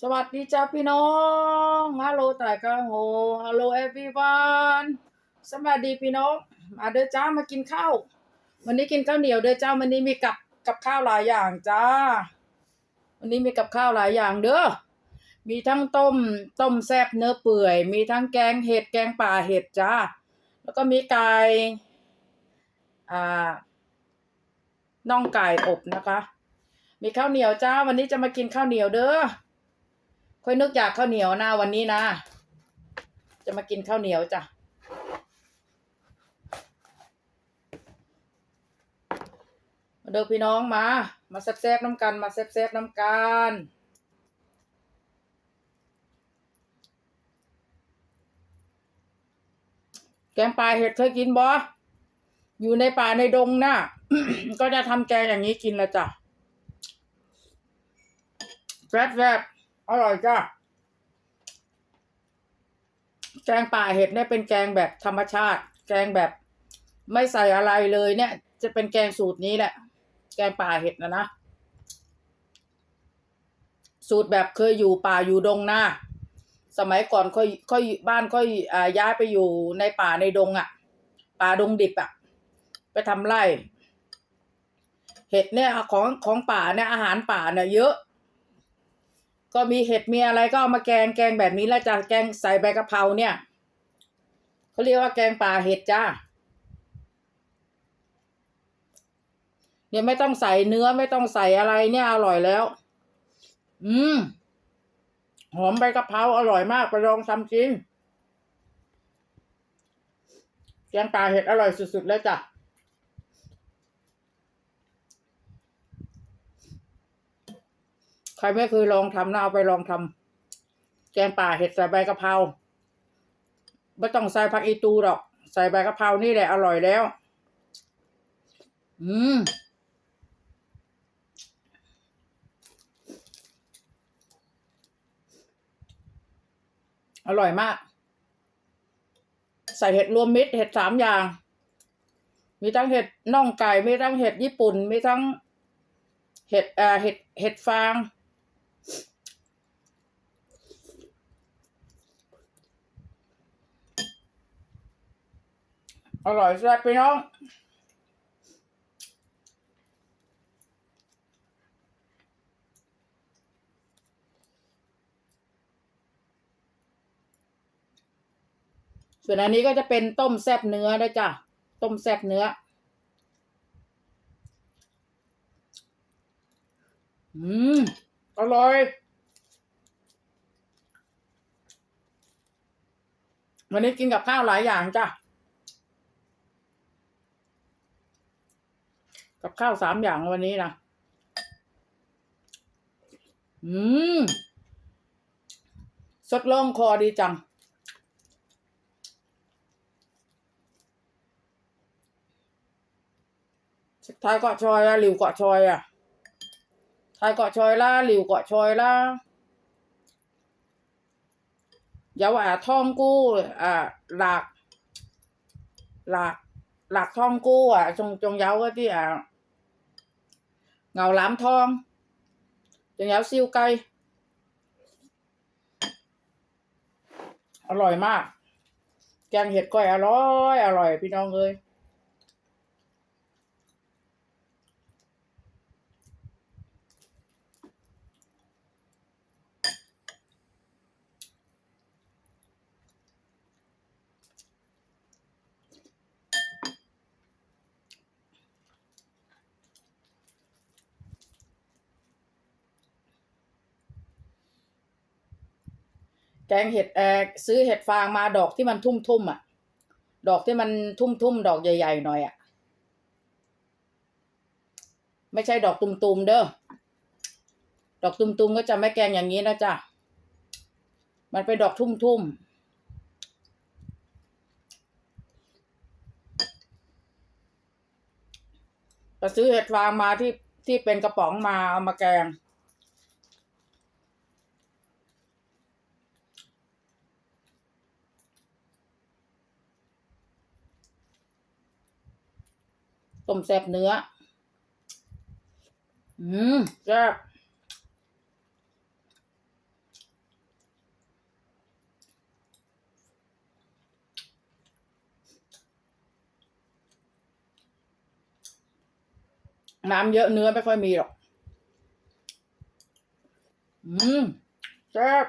สวัสดีจ้าพี่น้องฮัลโหลแต่กังโหฮัลโหลเอฟวีวันสวัสดีพี่น้องมาเด้อจ้ามากินข้าว วันนี้กินข้าวเหนียวเด้อจ้าวันนี้มีกับกับข้าวหลายอย่างจ้า วันนี้มีกับข้าวหลายอย่างเด้อมีทั้งต้มต้มแซ่บเนื้อเปื่อย มีทั้งแกงเห็ดแกงป่าเห็ดจ้า แล้วก็มีไก่อ่าน่องไก่อบนะคะ มีข้าวเหนียวจ้า วันนี้จะมากินข้าวเหนียวเด้อ ค่อยนึกอยากข้าวเหนียวนะวันนี้นะ จะมากินข้าวเหนียวจ้ะมาเด้อพี่น้องมา มาแซ่บๆน้ำกัน มาแซ่บๆน้ำกันแกงปลาเห็ดเคยกินบ่อยู่ในป่าในดงน่ะ ก็จะทำแกงอย่างนี้กินละจ้ะแซ่บๆ อร่อยจ้ะแกงป่าเห็ดเนี่ยเป็นแกงแบบธรรมชาติ แกงแบบไม่ใส่อะไรเลยเนี่ย จะเป็นแกงสูตรนี้แหละ แกงป่าเห็ดนะนะ สูตรแบบเคยอยู่ป่าอยู่ดงนะสมัยก่อนค่อยค่อยบ้านค่อยอ่าย้ายไปอยู่ในป่าในดงอะ่ะ ป่าดงดิบอะ่ะ ไปทำไร่ เห็ดเนี่ยของของป่าเนี่ยอาหารป่าเนี่ยเยอะ ก็มีเห็ดมีอะไรก็เอามาแกงแกงแบบนี้แล้วจ้ะแกงใส่ใบกะเพราเนี่ยเขาเรียกว่าแกงป่าเห็ดจ้าเนี่ยไม่ต้องใส่เนื้อไม่ต้องใส่อะไรเนี่ยอร่อยแล้ว อืมหอมใบกะเพราอร่อยมากไปลองทำจริงแกงป่าเห็ดอร่อยสุดๆแล้วจ้ะ ใครไม่เคยลองทำนะเอาไปลองทำแกงป่าเห็ดใส่ใบกะเพราไม่ต้องใส่ผักอีตูหรอก ใส่ใบกะเพรานี่แหละอร่อยแล้ว อืมอร่อยมาก ใส่เห็ดรวมมิตรเห็ดสามอย่าง มีทั้งเห็ดน่องไก่ มีทั้งเห็ดญี่ปุ่น มีทั้งเห็ดเอ่อเห็ดเห็ดฟาง อร่อยแซ่บพี่น้อง ส่วนอันนี้ก็จะเป็นต้มแซ่บเนื้อนะจ้ะ ต้มแซ่บเนื้อ อืม อร่อย วันนี้กินกับข้าวหลายอย่างจ้ะ กับข้าวสามอย่างวันนี้นะ อืม สดลงคอดีจัง thái cọ tròi là liều cọ tròi à thái cọ tròi là liều cọ tròi là dấu à thong cu à lạc lạc lạc thong cu à trong trong dấu cái tí à ngầu lám thong trong dấu siêu cây อร่อยมาก แกงเห็ดก้อยอร่อย อร่อยพี่น้องเลย แกงเห็ดเออซื้อเห็ดฟางมาดอกที่มันทุ่มทุ่มๆอะ ดอกที่มันทุ่มทุ่มดอกใหญ่ๆหน่อยอะ ไม่ใช่ดอกตุ่มๆเด้อ ดอกตุ่มๆก็จะไม่แกงอย่างนี้นะจ๊ะ มันเป็นดอกทุ่มๆแต่ซื้อเห็ดฟางมาที่ที่เป็นกระป๋องมาเอามาแกง ต้มแซ่บเนื้อ อืมแซ่บน้ำเยอะเนื้อไม่ค่อยมีหรอก อืมแซ่บ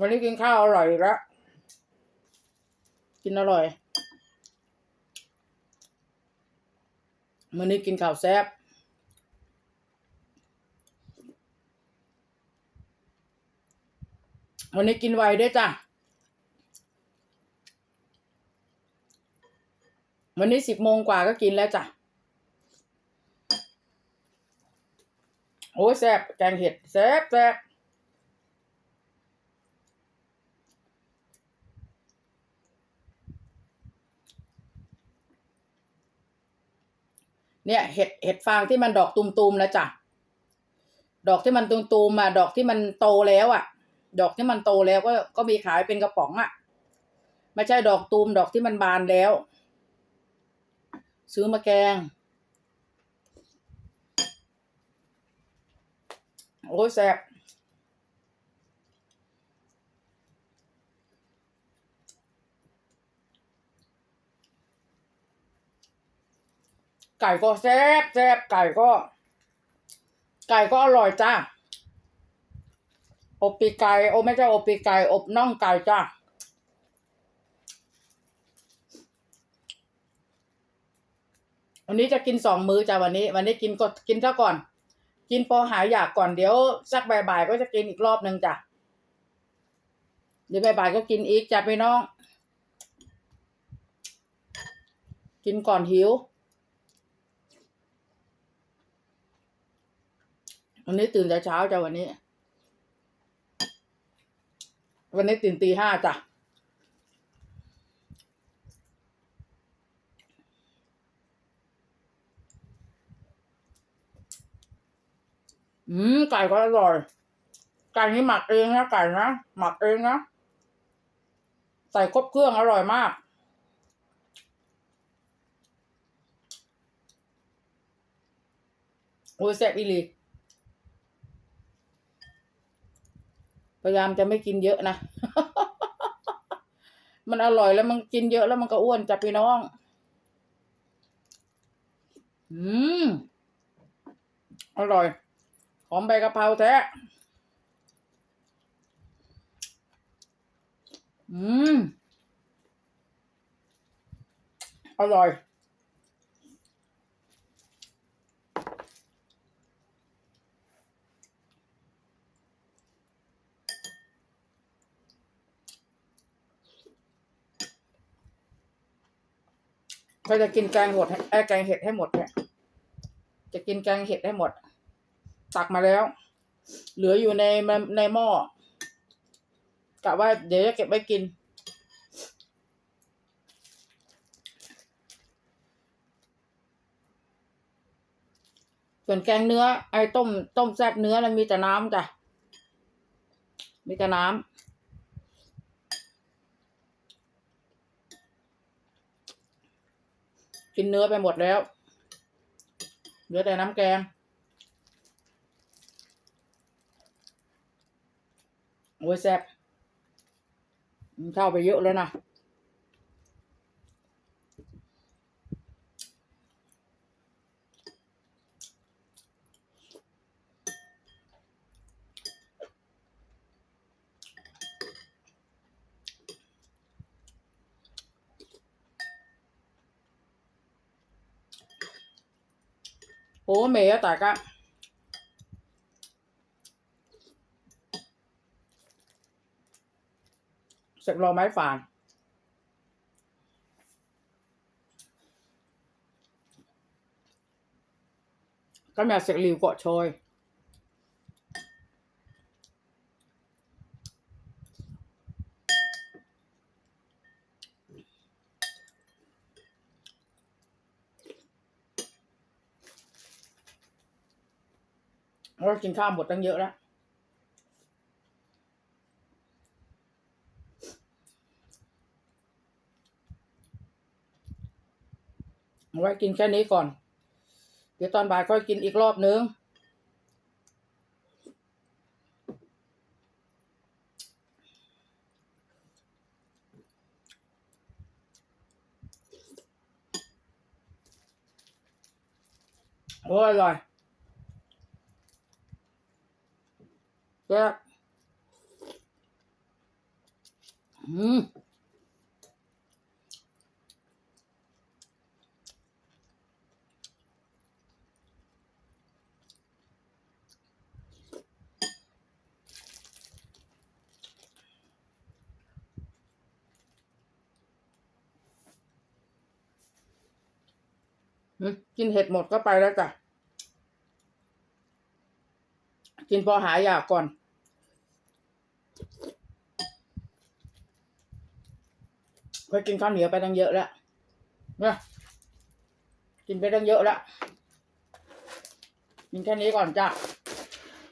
วันนี้กินข้าวอร่อยแล้ว กินอร่อยวันนี้กินข้าวแซ่บวันนี้กินไวด้วยจ้ะ วันนี้สิบโมงกว่าก็กินแล้วจ้ะ โอ้แซ่บแกงเห็ดแซ่บแซ่บ เนี่ยเห็ดเห็ดฟางที่มันดอกตุมๆนะจ้ะดอกที่มันตุมๆมาดอกที่มันโตแล้วอะ ดอกที่มันโตแล้วก็ก็มีขายเป็นกระป๋องอะไม่ใช่ดอกตูมดอกที่มันบานแล้ว ซื้อมาแกงโอ้ยแซ่บไก่ก็แซ่บแซ่บไก่ก็ ไก่ก็อร่อยจ้าอบปีกไก่โอไม่ใช่อบปีกไก่อบน่องไก่จ้าวันนี้จะกินสองมื้อจ้าวันนี้ วันนี้กินก็กินซะก่อน กินพอหายอยากก่อนเดี๋ยวสักบ่ายๆก็จะกินอีกรอบหนึ่งจ้ะเดี๋ยวบ่ายๆก็กินอีกจ้ะพี่น้อง กินก่อนหิว วันนี้ตื่นแต่เช้าจ้ะวันนี้ วันนี้ตื่นตีห้าจ้ะอืมไก่ก็อร่อยไก่นี่หมักเองนะไก่นะหมักเองนะใส่ครบเครื่องอร่อยมาก โอ้ยแซ่บอีหลี พยายามจะไม่กินเยอะนะ มันอร่อยแล้วมันกินเยอะแล้วมันก็อ้วนจับพี่น้อง อืม อร่อย หอมใบกะเพราแท้ อืม อร่อย ก็จะกินแกงหมดให้เอ้แกงเห็ดให้หมดเนี่ยจะกินแกงเห็ดให้หมด ตักมาแล้ว เหลืออยู่ในในหม้อกะว่าเดี๋ยวจะเก็บไว้กิน ส่วนแกงเนื้อ ไอ้ต้ม ต้มแซ่บเนื้อแล้วมีแต่น้ำจ้ะ มีแต่น้ำ กินเนื้อไปหมดแล้ว เหลือแต่น้ำแกง โอ้ยแซ่บเข้าไปเยอะแล้วนะ 봄에 다가 sạch lò máy phản các nhà sạch liều cọ trôi. เรากินข้าวหมดตั้งเยอะแล้ว ไว้กินแค่นี้ก่อน เดี๋ยวตอนบ่ายค่อยกินอีกรอบนึง โอ้ยอร่อย แซ่บอืมอืมกินเห็ดหมดก็ไปแล้วจ้ะ กินพอหายอยากก่อนก็กินข้าวเหนียวไปตั้งเยอะแล้วนะกินไปตั้งเยอะแล้วกินแค่นี้ก่อนจ้ะ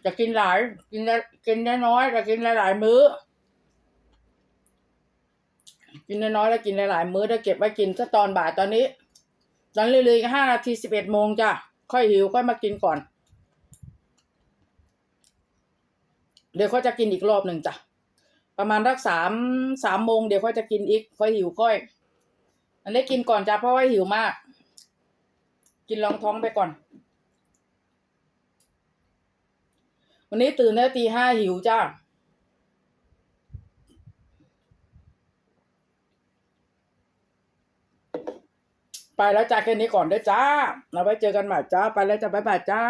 จะกินหลายกินได้กินได้น้อยแต่กินหลายๆมื้อ กินน้อยๆแล้วกินหลายๆมื้อแล้วเก็บไว้กินสักตอนบ่ายตอนนี้ตอนเลยๆห้านาทีสิบเอ็ดโมงจ้ะค่อยหิวค่อยมากินก่อน เดี๋ยวเขาจะกินอีกรอบหนึ่งจ้ะ ประมาณรักสามสามโมงเดี๋ยวเขาจะกินอีก ค่อยหิวค่อย อันนี้กินก่อนจ้ะเพราะว่าหิวมาก กินรองท้องไปก่อน วันนี้ตื่นแล้วตีห้าหิวจ้าไปแล้วจ้าแค่นี้ก่อนเด้อจ้าเราไว้เจอกันใหม่จ้า ไปแล้วจ้าบ๊ายบายจ้า